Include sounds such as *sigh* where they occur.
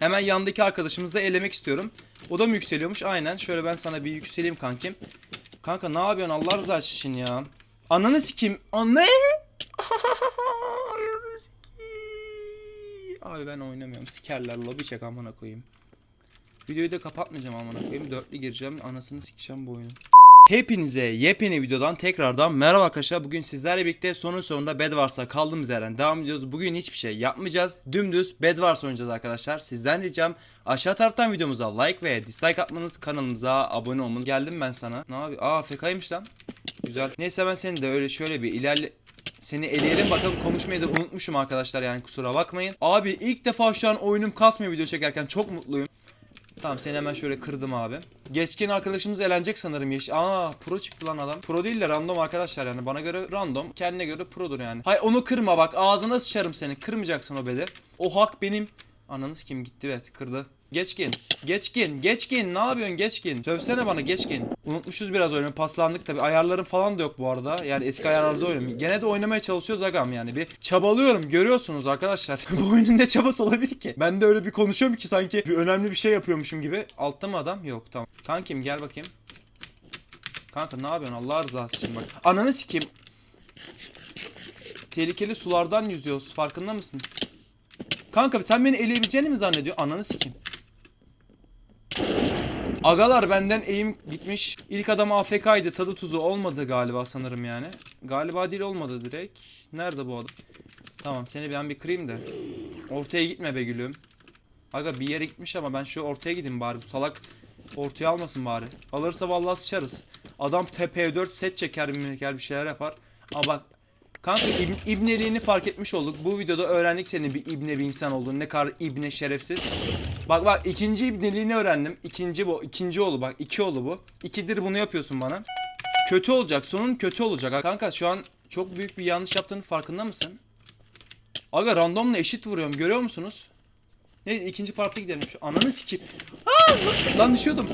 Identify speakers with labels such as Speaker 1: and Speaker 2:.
Speaker 1: Hemen yandaki arkadaşımızı da elemek istiyorum. O da mı yükseliyormuş? Aynen. Şöyle ben sana bir yükseleyim kankim. Kanka ne yapıyorsun Allah rızası için ya? Ananı sikeyim. Anne! Abi ben oynamıyorum. Sikerler lobi çek amına koyayım. Videoyu da kapatmayacağım amına koyayım. Dörtlü gireceğim. Anasını sikeceğim bu oyunun. Hepinize yepyeni videodan tekrardan merhaba arkadaşlar. Bugün sizlerle birlikte sonun sonunda Bedwars'a kaldığımız yerden devam ediyoruz. Bugün hiçbir şey yapmayacağız. Dümdüz Bedwars oynayacağız arkadaşlar. Sizden ricam aşağı taraftan videomuza like ve dislike atmanız, kanalımıza abone olmanız. Geldim ben sana. Ne abi? Aa FK'ymış lan. Güzel. Neyse ben seni de öyle şöyle bir ilerle... Seni eleyelim bakalım konuşmayı da unutmuşum arkadaşlar yani kusura bakmayın. Abi ilk defa şu an oyunum kasmıyor video çekerken çok mutluyum. Tamam seni hemen şöyle kırdım abi. Geçkin arkadaşımız elenecek sanırım yeşil. Aa pro çıktı lan adam. Pro değil de random arkadaşlar yani. Bana göre random. Kendine göre produr yani. Hay onu kırma bak ağzına sıçarım seni. Kırmayacaksın o bedi. O hak benim. Ananız kim gitti evet kırdı. Geçkin. Geçkin. Geçkin. Ne yapıyorsun geçkin? Sövsene bana geçkin. Unutmuşuz biraz oyunu. Paslandık tabi. Ayarlarım falan da yok bu arada. Yani eski ayarlarda oynuyorum. Gene de oynamaya çalışıyoruz agam yani. Bir çabalıyorum. Görüyorsunuz arkadaşlar. *laughs* bu oyunun ne çabası olabilir ki? Ben de öyle bir konuşuyorum ki sanki bir önemli bir şey yapıyormuşum gibi. Altta mı adam? Yok tamam. Kankim gel bakayım. Kanka ne yapıyorsun Allah rızası için bak. Ananı sikeyim. Tehlikeli sulardan yüzüyoruz. Farkında mısın? Kanka sen beni eleyebileceğini mi zannediyorsun? Ananı sikeyim. Agalar benden eğim gitmiş. İlk adam AFK'ydı. Tadı tuzu olmadı galiba sanırım yani. Galiba değil olmadı direkt. Nerede bu adam? Tamam seni ben bir kırayım da. Ortaya gitme be gülüm. Aga bir yere gitmiş ama ben şu ortaya gideyim bari. Bu salak ortaya almasın bari. Alırsa vallahi sıçarız. Adam TP4 set çeker mi bir şeyler yapar. Ama bak Kanka İb- ibneliğini fark etmiş olduk. Bu videoda öğrendik senin bir ibne bir insan olduğunu. Ne kadar ibne şerefsiz. Bak bak ikinci ibneliğini öğrendim. İkinci bu. ikinci oğlu bak. iki oğlu bu. İkidir bunu yapıyorsun bana. Kötü olacak. Sonun kötü olacak. Kanka şu an çok büyük bir yanlış yaptığının farkında mısın? Aga randomla eşit vuruyorum. Görüyor musunuz? Neyse ikinci parta gidelim. Şu ananı. Aa, lan düşüyordum.